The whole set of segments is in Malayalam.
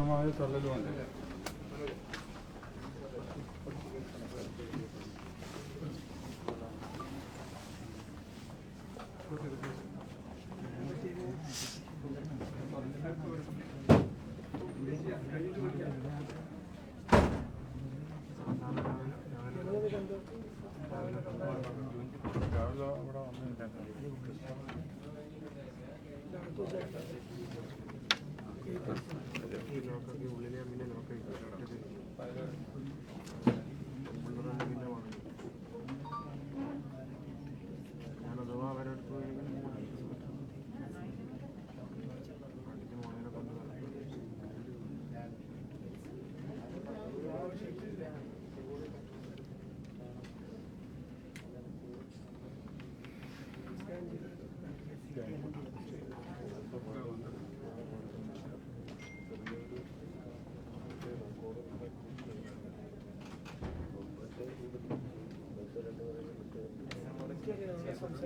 രാവിലെ അവിടെ വന്നില്ല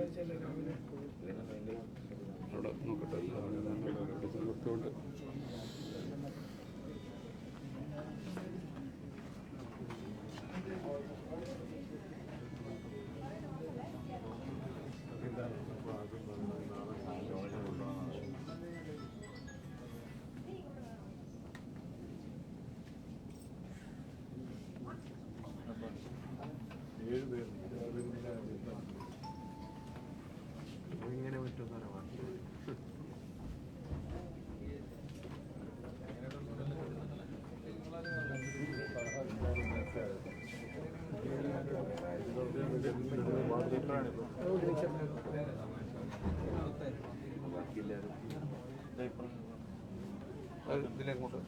അവിടെ ഇതിലേക്കോട്ട്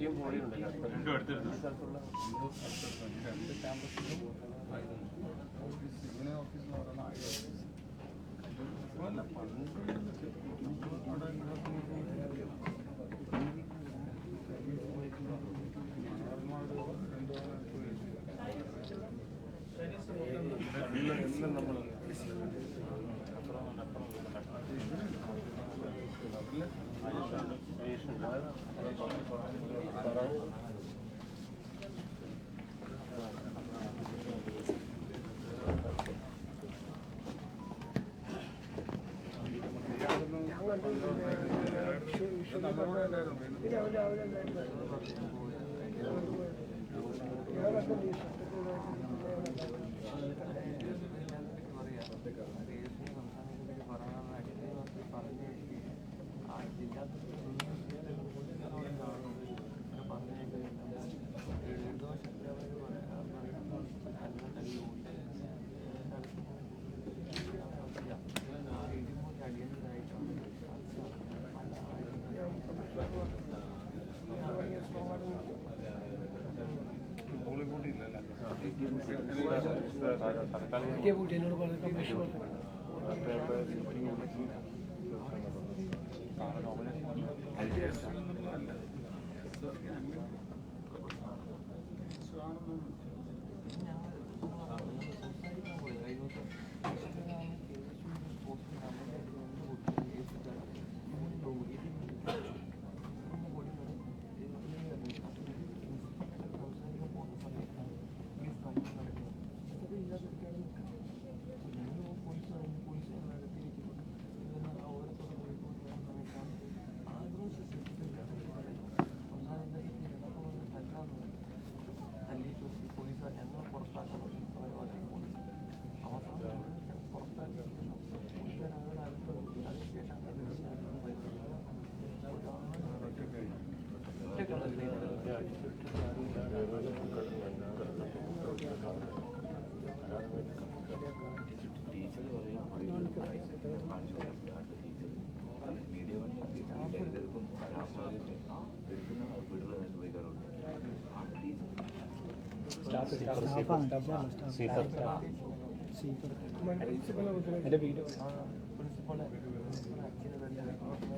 ഐ ടിയും പോളിയുണ്ട് രണ്ടും അടുത്തിരുന്നു രണ്ട് ക്യാമ്പസിലും ഓഫീസ് യൂണിയൻ ഓഫീസ് എന്ന് പറയുന്ന ഐ ഓഫീസ് അല്ല പണ്ട് അവിടെ എല്ലാം നമ്മൾ നമ്മളോട് ഉണ്ടായിരുന്നു എന്നോട് പറഞ്ഞു കമ്മീഷൻ പറഞ്ഞു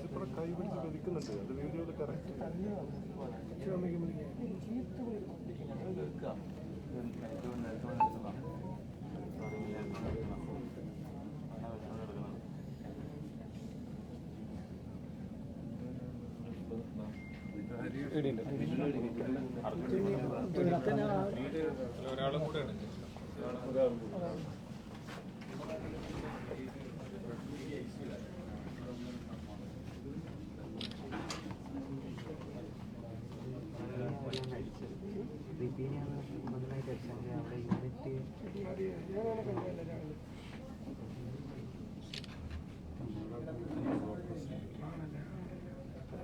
ഇവിടെ കൈ പിടിച്ച് വലിക്കുന്നുണ്ട് അത് വീഡിയോയിൽ കറക്റ്റ് ഒരാളും കൂടെയാണ്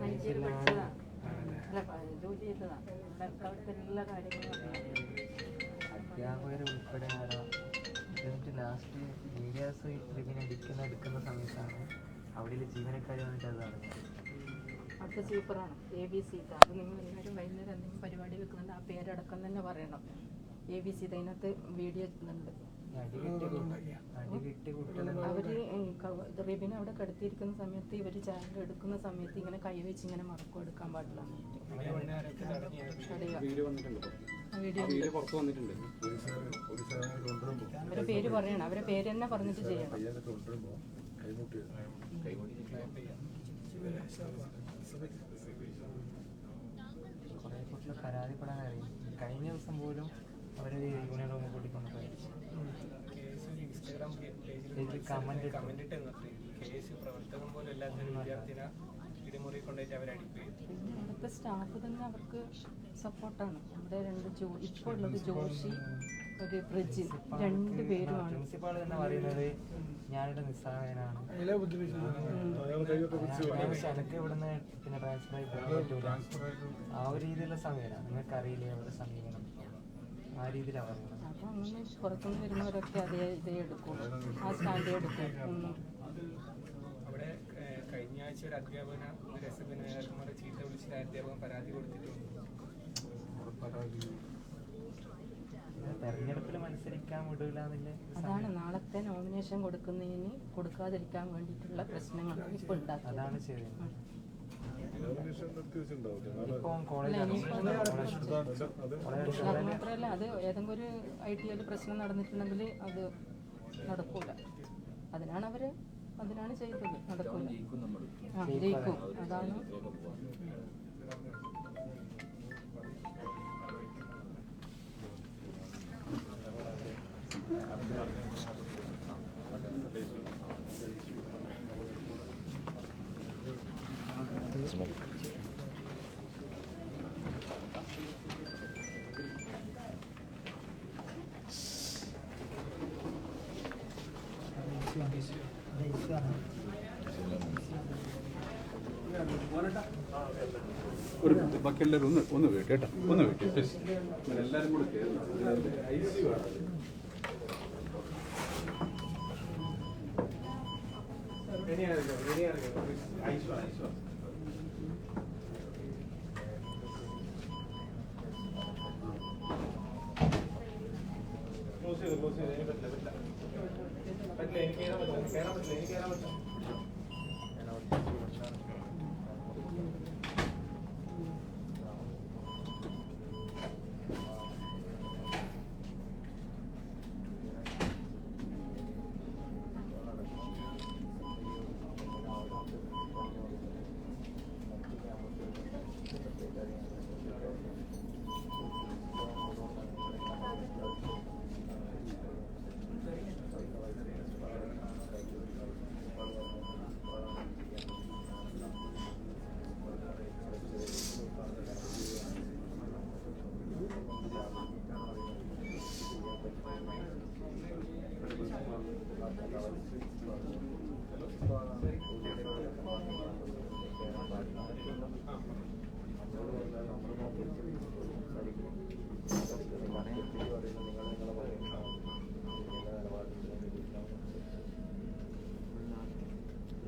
മഞ്ചേരി പഠിച്ചതാ അല്ല പ- ജോലി ചെയ്തതാണ് അവിടുത്തെ എല്ലാ കാര്യങ്ങളും അധ്യാപകർ ഉൾപ്പെടെ ആരോ എന്നിട്ട് ലാസ്റ്റ് മീഡിയാസ് ഇതിനെ എടുക്കുന്ന എടുക്കുന്ന സമയത്താണ് അവിടെയുള്ള ജീവനക്കാർ വന്നിട്ട് അത് അറിഞ്ഞത് അവിടുത്തെ സൂപ്പറാണ്. എ ബി സി അത് നിങ്ങൾ എല്ലാവരും വൈകുന്നേരം എന്തെങ്കിലും പരിപാടി വെക്കുന്നുണ്ട് ആ പേരടക്കം തന്നെ പറയണം. എ ബി സി അതിനകത്ത് വീഡിയോ എത്തുന്നുണ്ട് അവർ കവ- അവിടെ കടത്തിയിരിക്കുന്ന സമയത്ത് ഇവർ ചാനൽ എടുക്കുന്ന സമയത്ത് ഇങ്ങനെ കൈവച്ച് ഇങ്ങനെ മറക്കും എടുക്കാൻ പാടില്ല. വീഡിയോ പുറത്ത് വന്നിട്ടുണ്ട്. അവരെ പേര് പറയണം. അവരെ പേര് തന്നെ പറഞ്ഞിട്ട് ചെയ്യണം. കുറേ കുട്ടികൾ പരാതിപ്പെടാൻ അറിയും കഴിഞ്ഞ ദിവസം പോലും അവരൊരു യൂണിയൻ റൂമിൽ കൂട്ടിക്കൊണ്ട് പോയി ഇതിൽ കമന്റ് കമന്റ് ഇട്ട്. കേസ് പ്രവർത്തകം പോലും അല്ലാത്ത ഒരു വിദ്യാർത്ഥിനെ ഇടിമുറി കൊണ്ടുപോയിട്ട് അവിടുത്തെ സ്റ്റാഫ് തന്നെ അവർക്ക് സപ്പോർട്ടാണ്. നമ്മുടെ രണ്ട് ജോ ഇപ്പോൾ ഉള്ളത് ജോഷി ഒരു പ്രജിൻ. രണ്ട് പേരുമാണ്. പ്രിൻസിപ്പാൾ തന്നെ പറയുന്നത് ഞാനിവിടെ നിസ്സഹായനാണ്. എനിക്ക് ഇവിടുന്ന് പിന്നെ ട്രാൻസ്ഫർ ആയി പോകാൻ പറ്റൂല. ആ ഒരു രീതിയിലുള്ള സമീപനം നിങ്ങൾക്ക് അറിയില്ലേ അവരുടെ സമീപനം ആ രീതിയിലാണ് പറയുന്നത്. അപ്പൊ അങ്ങനെ പുറത്തുനിന്ന് വരുന്നവരൊക്കെ അതേ ഇതേ എടുക്കും ആ സ്റ്റാൻഡേ എടുക്കും. ഏഹ്, കഴിഞ്ഞ ആഴ്ച ഒരു അധ്യാപകന ഒരു എസ് എഫ് നേതാക്കന്മാരെ ചീത്ത വിളിച്ചിട്ട് ആ അധ്യാപകൻ പരാതി കൊടുത്തിട്ടുണ്ട്. തെരഞ്ഞെടുപ്പിൽ മത്സരിക്കാൻ വിടൂല എന്നുള്ള അതാണ് നാളത്തെ നോമിനേഷൻ കൊടുക്കുന്നതിന് കൊടുക്കാതിരിക്കാൻ വേണ്ടിയിട്ടുള്ള പ്രശ്നങ്ങൾ ഇപ്പോൾ ഉണ്ടാക്കുന്നത്. അതാണ് ശരി. ഇപ്പം മാത്രമല്ല അത് ഏതെങ്കിലും ഒരു ഐ ടി ഐയിൽ പ്രശ്നം നടന്നിട്ടുണ്ടെങ്കിൽ അത് നടക്കൂല. അതിനാണ് അവർ അതിനാണ് ചെയ്തത്. നടക്കുന്നത് ജയിക്കും അതാണ്. ബാക്കി എല്ലാവരും ഒന്ന് ഒന്ന് വെയിറ്റ് കേട്ടോ. ഒന്ന് വെയിറ്റ് പ്ലീസ് എല്ലാവരും കൂടെ ഐ സി ആണ് ക്ലോസ് ചെയ്തു ക്ലോസ് ചെയ്തു. എനിക്ക് പറ്റില്ല പറ്റില്ല. പറ്റില്ല എനിക്ക് കയറാൻ പറ്റില്ല കയറാൻ പറ്റില്ല എനിക്ക് കയറാൻ പറ്റില്ല.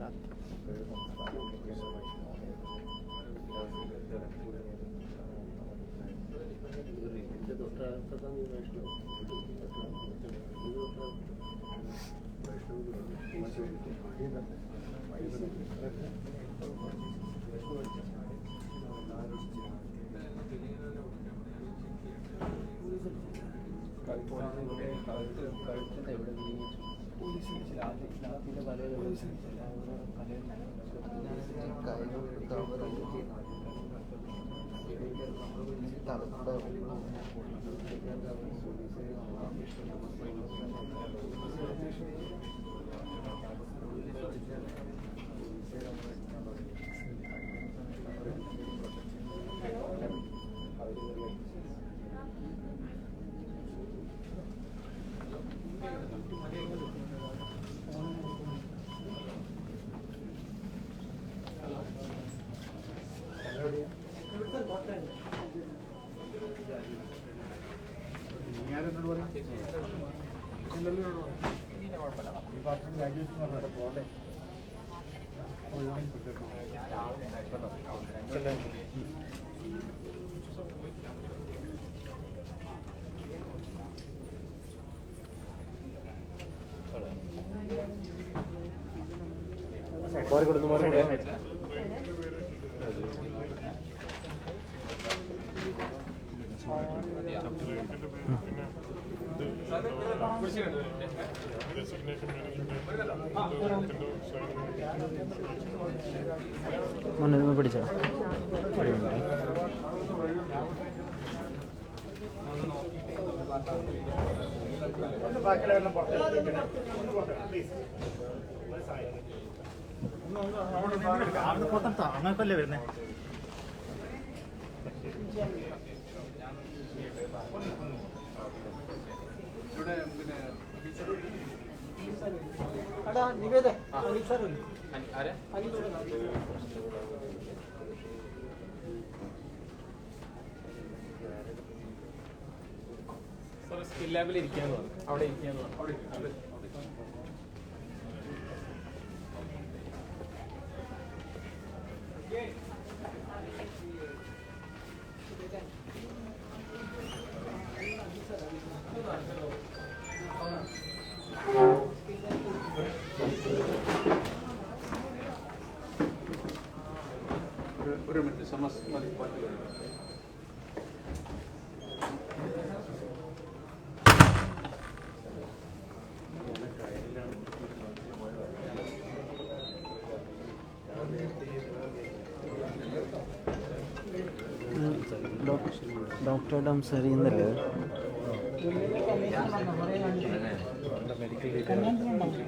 lahat. Pero kung nakakakit ka sa life mo, കഴുത്ത് കഴുത്ത് എവിടെ നീങ്ങിച്ചു പിന്നെ സ്കിൽ ലാബിൽ ഇരിക്കാന്ന് പറഞ്ഞു അവിടെ ഇരിക്കാന്ന് പറഞ്ഞു അവിടെ ഇരിക്ക്, അവിടെ ഇരിക്ക്, അവിടെ ഇരിക്ക്. ഒരു അവിടെ സമസ് മതി അവിടെ എന്നല്ലേ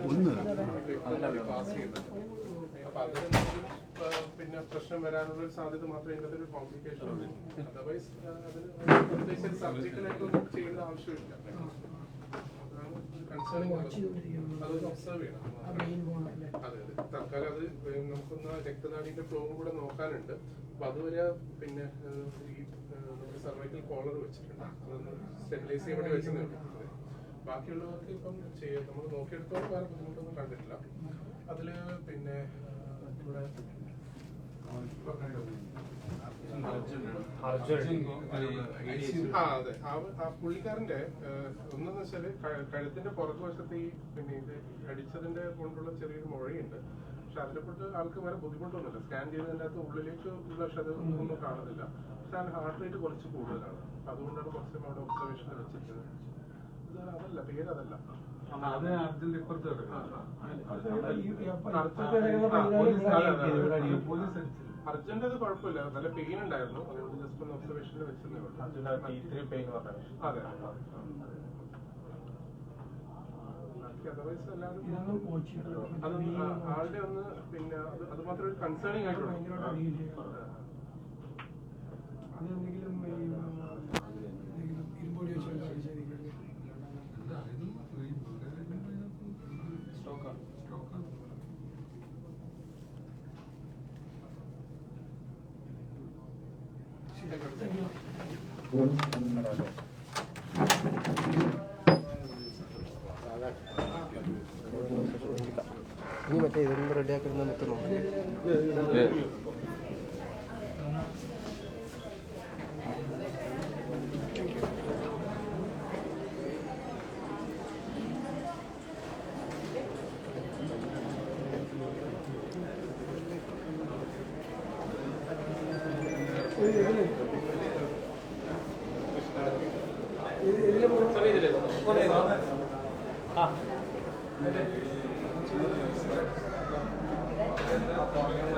ഒന്ന് അതല്ല പാസ് ചെയ്യുന്നത് അപ്പൊ അതിന് മെഡിക്കൽ പ്രശ്നം വരാനുള്ള ഒരു സാധ്യത മാത്രമേ ഇന്നത്തെ ഒരു കോംപ്ലിക്കേഷൻ ഉള്ളൂ. അതർവൈസ് അതിന് സർജിക്കലായിട്ടൊന്നും ചെയ്യേണ്ട ആവശ്യമില്ല. അതൊന്ന് ഒബ്സർവ് ചെയ്യണം. അതെ അതെ. തൽക്കാലം അത് നമുക്കൊന്ന് രക്തനാടിന്റെ ഫ്ലോ കൂടെ നോക്കാനുണ്ട്. അപ്പൊ അതുവരെ പിന്നെ ഈ നമ്മുടെ സർവൈക്കൽ കോളർ വെച്ചിട്ടുണ്ട്. അതൊന്ന് സ്റ്റെബിലൈസ് ചെയ്യാൻ വേണ്ടി വെച്ചിട്ടുണ്ട്. ബാക്കിയുള്ളവർക്ക് ഇപ്പം ചെയ്യാം. നമ്മൾ നോക്കിയെടുത്തോളം വേറെ ബുദ്ധിമുട്ടൊന്നും കണ്ടിട്ടില്ല. അതിൽ പിന്നെ ഇവിടെ പുള്ളിക്കാരന്റെ ഒന്നെന്ന് വെച്ചാൽ കഴുത്തിന്റെ പുറത്ത് വശത്ത് ഈ പിന്നെ ഇത് അടിച്ചതിന്റെ കൊണ്ടുള്ള ചെറിയൊരു മുഴയുണ്ട്. പക്ഷെ അതിനെക്കുറിച്ച് ആൾക്ക് വേറെ ബുദ്ധിമുട്ടൊന്നുമില്ല. സ്കാൻ ചെയ്തതിന്റെ അകത്ത് ഉള്ളിലേക്ക് ഉള്ള പക്ഷെ അത് ഒന്നും കാണുന്നില്ല. പക്ഷെ അതിന് ഹാർട്ട് റേറ്റ് കുറച്ച് കൂടുതലാണ്. അതുകൊണ്ടാണ് കുറച്ച് അവിടെ ഒബ്സർവേഷൻ വെച്ചിരിക്കുന്നത്. ഇതാണ് അതല്ല പേര് അതല്ല. അത് അർജന്റ് ഇപ്പുറത്ത്. പോലീസ് അർജന്റ് അത് കുഴപ്പമില്ല. നല്ല പെയിൻ ഉണ്ടായിരുന്നു. അതുകൊണ്ട് ജസ്റ്റ് ഒന്ന് ഒബ്സർവേഷനിൽ ഉള്ളൂ. അതെ. അതർവൈസ് എല്ലാവരും അത് ആളുടെ ഒന്ന് പിന്നെ അത് മാത്രം ഒരു കൺസേണിങ് ആയിട്ടുള്ളൂ. അതെന്തെങ്കിലും ഇരുമ്പൊടി വെച്ച് ഇനി മറ്റേ ഇതൊന്നും റെഡിയാക്കുന്ന നമുക്ക് നോക്കാം. യൂണിയൻ ഓഫീസ് എന്ന് പറഞ്ഞാൽ ആ ആ ഉം, ഉം. പോളിയില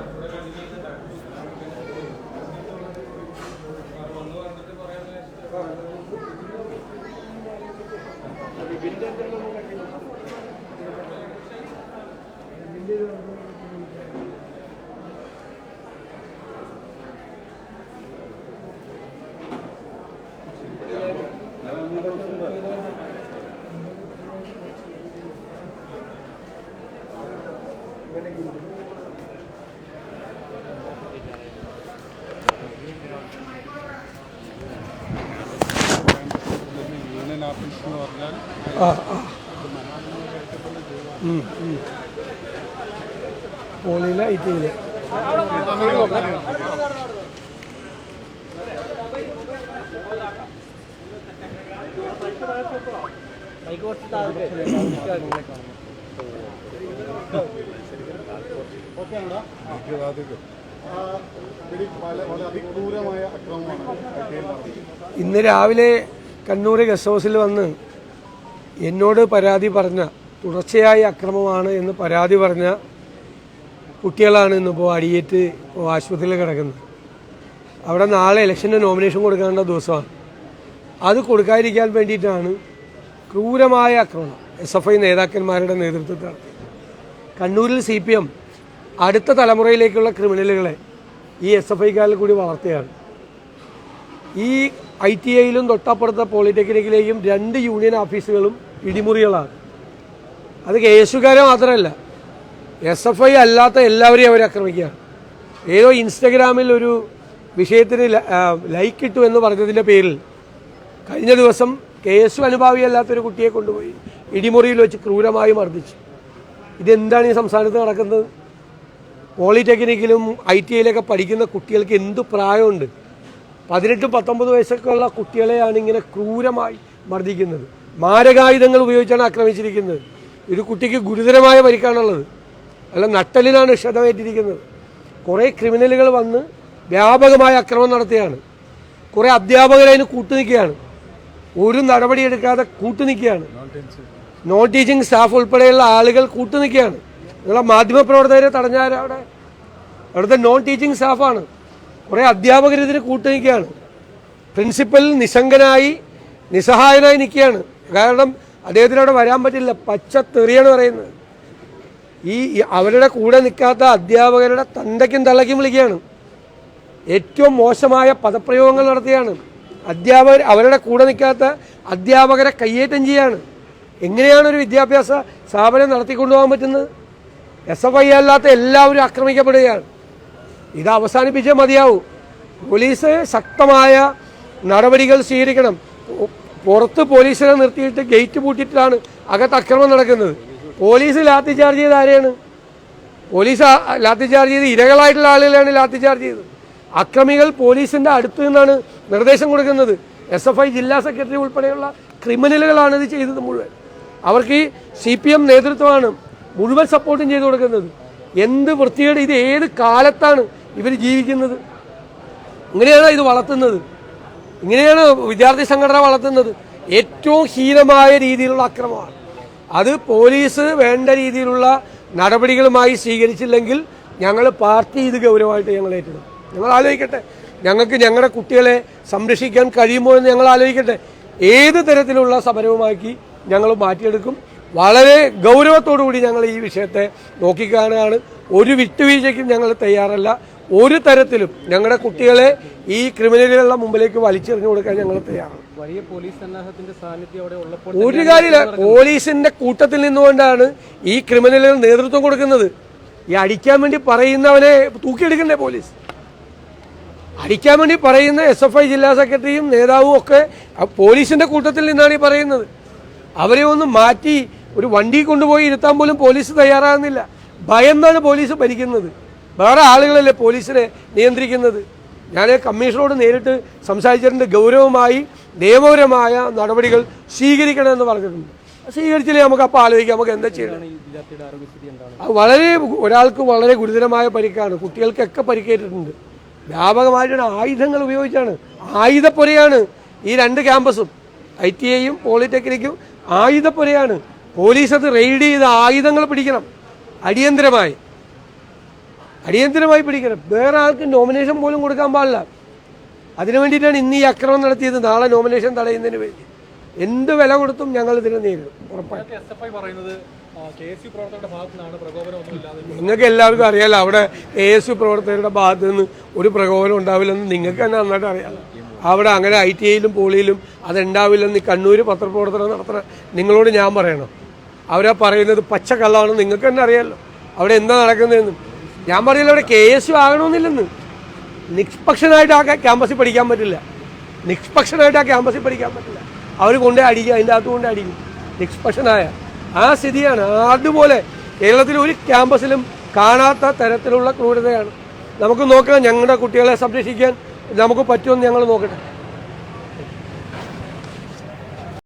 ഐറ്റിയിൽ നിത്യവാദികൾ വളരെ അതിക്രൂരമായ ഐ നടത്തിയത് ഇന്ന് രാവിലെ കണ്ണൂർ ഗസ്റ്റ് ഹൗസിൽ വന്ന് എന്നോട് പരാതി പറഞ്ഞ തുടർച്ചയായ അക്രമമാണ് എന്ന് പരാതി പറഞ്ഞ കുട്ടികളാണ് ഇന്നിപ്പോൾ അടിയേറ്റ് ഇപ്പോൾ ആശുപത്രിയിൽ കിടക്കുന്നത്. അവിടെ നാളെ ഇലക്ഷന്റെ നോമിനേഷൻ കൊടുക്കേണ്ട ദിവസമാണ്. അത് കൊടുക്കാതിരിക്കാൻ വേണ്ടിയിട്ടാണ് ക്രൂരമായ ആക്രമണം എസ് എഫ് ഐ നേതാക്കന്മാരുടെ നേതൃത്വത്തിൽ കണ്ണൂരിൽ സി പി എം അടുത്ത തലമുറയിലേക്കുള്ള ക്രിമിനലുകളെ ഈ എസ് എഫ് ഐക്കാരിൽ കൂടി വളർത്തുകയാണ്. ഈ ഐ ടി ഐയിലും തൊട്ടപ്പുറത്തെ പോളിടെക്നിക്കിലേക്കും രണ്ട് യൂണിയൻ ഓഫീസുകളും ഇടിമുറികളാണ്. അത് കെ എസ് മാത്രമല്ല എസ് എഫ് ഐ അല്ലാത്ത എല്ലാവരെയും അവർ ആക്രമിക്കുകയാണ് ഏതോ ഇൻസ്റ്റഗ്രാമിൽ ഒരു വിഷയത്തിന് ലൈക്ക് ഇട്ടു എന്ന് പറഞ്ഞതിന്റെ പേരിൽ കഴിഞ്ഞ ദിവസം കെ എസ് യു അനുഭാവിയല്ലാത്തൊരു കുട്ടിയെ കൊണ്ടുപോയി ഇടിമുറിയിൽ വെച്ച് ക്രൂരമായി മർദ്ദിച്ചു. ഇതെന്താണ് ഈ സംസ്ഥാനത്ത് നടക്കുന്നത്? പോളിടെക്നിക്കിലും ഐ ടി ഐയിലൊക്കെ പഠിക്കുന്ന കുട്ടികൾക്ക് എന്ത് പ്രായമുണ്ട്? പതിനെട്ടും പത്തൊമ്പത് വയസ്സൊക്കെ ഉള്ള കുട്ടികളെയാണ് ഇങ്ങനെ ക്രൂരമായി മർദ്ദിക്കുന്നത്. മാരകായുധങ്ങൾ ഉപയോഗിച്ചാണ് ആക്രമിച്ചിരിക്കുന്നത്. ഒരു കുട്ടിക്ക് ഗുരുതരമായ പരിക്കാണുള്ളത്. അല്ല നട്ടലിനാണ് ക്ഷതമേറ്റിരിക്കുന്നത്. കുറേ ക്രിമിനലുകൾ വന്ന് വ്യാപകമായ അക്രമം നടത്തുകയാണ് കുറേ അധ്യാപകർ അതിന് കൂട്ടുനിൽക്കുകയാണ്. ഒരു നടപടിയെടുക്കാതെ കൂട്ടുനിൽക്കുകയാണ്. നോൺ ടീച്ചിങ് സ്റ്റാഫ് ഉൾപ്പെടെയുള്ള ആളുകൾ കൂട്ടുനിൽക്കുകയാണ്. നിങ്ങളെ മാധ്യമപ്രവർത്തകരെ തടഞ്ഞാൽ അവിടെ അവിടുത്തെ നോൺ ടീച്ചിങ് സ്റ്റാഫാണ്. കുറേ അധ്യാപകർ ഇതിന് കൂട്ടുനിൽക്കുകയാണ് പ്രിൻസിപ്പൽ നിശങ്കനായി നിസ്സഹായനായി നിൽക്കുകയാണ്. കാരണം അദ്ദേഹത്തിന് അവിടെ വരാൻ പറ്റില്ല. പച്ച തെറിയാണ് പറയുന്നത്. ഈ അവരുടെ കൂടെ നിൽക്കാത്ത അധ്യാപകരുടെ തന്തയ്ക്കും തള്ളയ്ക്കും വിളിക്കുകയാണ്. ഏറ്റവും മോശമായ പദപ്രയോഗങ്ങൾ നടത്തുകയാണ്. അധ്യാപകർ അവരുടെ കൂടെ നിൽക്കാത്ത അധ്യാപകരെ കയ്യേറ്റം ചെയ്യാണ്. എങ്ങനെയാണ് ഒരു വിദ്യാഭ്യാസ സ്ഥാപനം നടത്തിക്കൊണ്ടുപോകാൻ പറ്റുന്നത്? എസ് എഫ് ഐ അല്ലാത്ത എല്ലാവരും ആക്രമിക്കപ്പെടുകയാണ്. ഇത് അവസാനിപ്പിച്ചേ മതിയാവൂ. പോലീസ് ശക്തമായ നടപടികൾ സ്വീകരിക്കണം. പുറത്ത് പോലീസിനെ നിർത്തിയിട്ട് ഗേറ്റ് പൂട്ടിയിട്ടാണ് അകത്ത് അക്രമം നടക്കുന്നത്. പോലീസ് ലാത്തി ചാർജ് ചെയ്ത് ആരെയാണ്? പോലീസ് ലാത്തി ചാർജ് ചെയ്ത് ഇരകളായിട്ടുള്ള ആളുകളെയാണ് ലാത്തി ചാർജ് ചെയ്തത്. അക്രമികൾ പോലീസിന്റെ അടുത്ത് നിന്നാണ് നിർദ്ദേശം കൊടുക്കുന്നത്. എസ് എഫ് ഐ ജില്ലാ സെക്രട്ടറി ഉൾപ്പെടെയുള്ള ക്രിമിനലുകളാണ് ഇത് ചെയ്തത് മുഴുവൻ. അവർക്ക് ഈ സി പി എം നേതൃത്വമാണ് മുഴുവൻ സപ്പോർട്ടും ചെയ്തു കൊടുക്കുന്നത്. എന്ത് വൃത്തിയുടെ ഇത് ഏത് കാലത്താണ് ഇവർ ജീവിക്കുന്നത്. ഇങ്ങനെയാണ് ഇത് വളർത്തുന്നത്. ഇങ്ങനെയാണ് വിദ്യാർത്ഥി സംഘടന വളർത്തുന്നത്. ഏറ്റവും ഹീനമായ രീതിയിലുള്ള അക്രമമാണ്. അത് പോലീസ് വേണ്ട രീതിയിലുള്ള നടപടികളുമായി സ്വീകരിച്ചില്ലെങ്കിൽ ഞങ്ങൾ പാർട്ടി ഇത് ഗൗരവമായിട്ട് ഞങ്ങൾ ഏറ്റെടുക്കും. ഞങ്ങൾ ആലോചിക്കട്ടെ. ഞങ്ങൾക്ക് ഞങ്ങളുടെ കുട്ടികളെ സംരക്ഷിക്കാൻ കഴിയുമോ എന്ന് ഞങ്ങൾ ആലോചിക്കട്ടെ. ഏത് തരത്തിലുള്ള സമരവുമാക്കി ഞങ്ങൾ മാറ്റിയെടുക്കും. വളരെ ഗൗരവത്തോടു കൂടി ഞങ്ങൾ ഈ വിഷയത്തെ നോക്കിക്കാണുകയാണ്. ഒരു വിട്ടുവീഴ്ചയ്ക്കും ഞങ്ങൾ തയ്യാറല്ല. ഒരു തരത്തിലും ഞങ്ങളുടെ കുട്ടികളെ ഈ ക്രിമിനലുകളുടെ മുമ്പിലേക്ക് വലിച്ചെറിഞ്ഞു കൊടുക്കാൻ ഞങ്ങൾ തയ്യാറാണ്. വലിയ പോലീസ് സന്നാഹത്തിന്റെ സാന്നിധ്യം അവിടെ ഉള്ളപ്പോൾ ഒരു കാര്യമില്ല. പോലീസിന്റെ കൂട്ടത്തിൽ നിന്നുകൊണ്ടാണ് ഈ ക്രിമിനലുകൾ നേതൃത്വം കൊടുക്കുന്നത്. ഈ അടിക്കാൻ വേണ്ടി പറയുന്നവനെ തൂക്കിയെടുക്കണ്ടേ പോലീസ്? അടിക്കാൻ വേണ്ടി പറയുന്ന എസ് എഫ് ഐ ജില്ലാ സെക്രട്ടറിയും നേതാവും ഒക്കെ പോലീസിന്റെ കൂട്ടത്തിൽ നിന്നാണ് ഈ പറയുന്നത്. അവരെ ഒന്ന് മാറ്റി ഒരു വണ്ടി കൊണ്ടുപോയി ഇരുത്താൻ പോലും പോലീസ് തയ്യാറാകുന്നില്ല. ഭയന്നാണ് പോലീസ് ഭരിക്കുന്നത്. വേറെ ആളുകളല്ലേ പോലീസിനെ നിയന്ത്രിക്കുന്നത്? ഞാൻ കമ്മീഷനോട് നേരിട്ട് സംസാരിച്ചിട്ടുണ്ട്. ഗൗരവമായി നിയമപരമായ നടപടികൾ സ്വീകരിക്കണമെന്ന് പറഞ്ഞിട്ടുണ്ട്. സ്വീകരിച്ചില്ലേ നമുക്ക് അപ്പോൾ ആലോചിക്കാം. നമുക്ക് എന്താ ചെയ്യണം വളരെ ഒരാൾക്ക് വളരെ ഗുരുതരമായ പരിക്കാണ്. കുട്ടികൾക്കൊക്കെ പരിക്കേറ്റിട്ടുണ്ട്. വ്യാപകമായിട്ടുള്ള ആയുധങ്ങൾ ഉപയോഗിച്ചാണ്. ആയുധപ്പുരയാണ് ഈ രണ്ട് ക്യാമ്പസും. ഐ ടി ഐയും പോളിടെക്നിക്കും ആയുധപ്പുരയാണ്. പോലീസ് അത് റെയ്ഡ് ചെയ്ത് ആയുധങ്ങൾ പിടിക്കണം. അടിയന്തരമായി. അടിയന്തരമായി പിടിക്കണം. വേറെ ആൾക്ക് നോമിനേഷൻ പോലും കൊടുക്കാൻ പാടില്ല. അതിനു വേണ്ടിയിട്ടാണ് ഇന്ന് ഈ അക്രമം നടത്തിയത്. നാളെ നോമിനേഷൻ തടയുന്നതിന് വേണ്ടി. എന്ത് വില കൊടുത്തും ഞങ്ങൾ ഇതിനെ നേരിടും. ഉറപ്പായിട്ടും കെ നിങ്ങൾക്ക് എല്ലാവർക്കും അറിയാലോ അവിടെ എ എസ് യു പ്രവർത്തകരുടെ ഭാഗത്ത് നിന്ന് ഒരു പ്രകോപനം ഉണ്ടാവില്ലെന്ന് നിങ്ങൾക്ക് തന്നെ നന്നായിട്ട് അറിയാം അവിടെ അങ്ങനെ ഐ ടി ഐയിലും പോളിയിലും അതുണ്ടാവില്ലെന്ന് കണ്ണൂര് കണ്ണൂർ പത്രപ്രവർത്തനം നടത്തുന്ന നിങ്ങളോട് ഞാൻ പറയണം. അവരാ പറയുന്നത് പച്ചക്കള്ളാണെന്ന് നിങ്ങൾക്ക് തന്നെ അറിയാമല്ലോ അവിടെ എന്താ നടക്കുന്നതെന്ന് ഞാൻ പറയില്ല അവിടെ കെ എസ് യു ആകണമെന്നില്ലെന്ന്. നിഷ്പക്ഷനായിട്ട് ആ ക്യാമ്പസിൽ പഠിക്കാൻ പറ്റില്ല. നിഷ്പക്ഷനായിട്ട് ആ ക്യാമ്പസിൽ പഠിക്കാൻ പറ്റില്ല. അവർ കൊണ്ടേ അടിക്കുക അതിന്റെ അകത്ത് കൊണ്ടേ അടിക്കും. നിഷ്പക്ഷനായ ആ സ്ഥിതിയാണ് അതുപോലെ കേരളത്തിൽ ഒരു ക്യാമ്പസിലും കാണാത്ത തരത്തിലുള്ള ക്രൂരതയാണ്. നമുക്ക് നോക്കാം ഞങ്ങളുടെ കുട്ടികളെ സംരക്ഷിക്കാൻ നമുക്ക് പറ്റുമെന്ന് ഞങ്ങൾ നോക്കട്ടെ.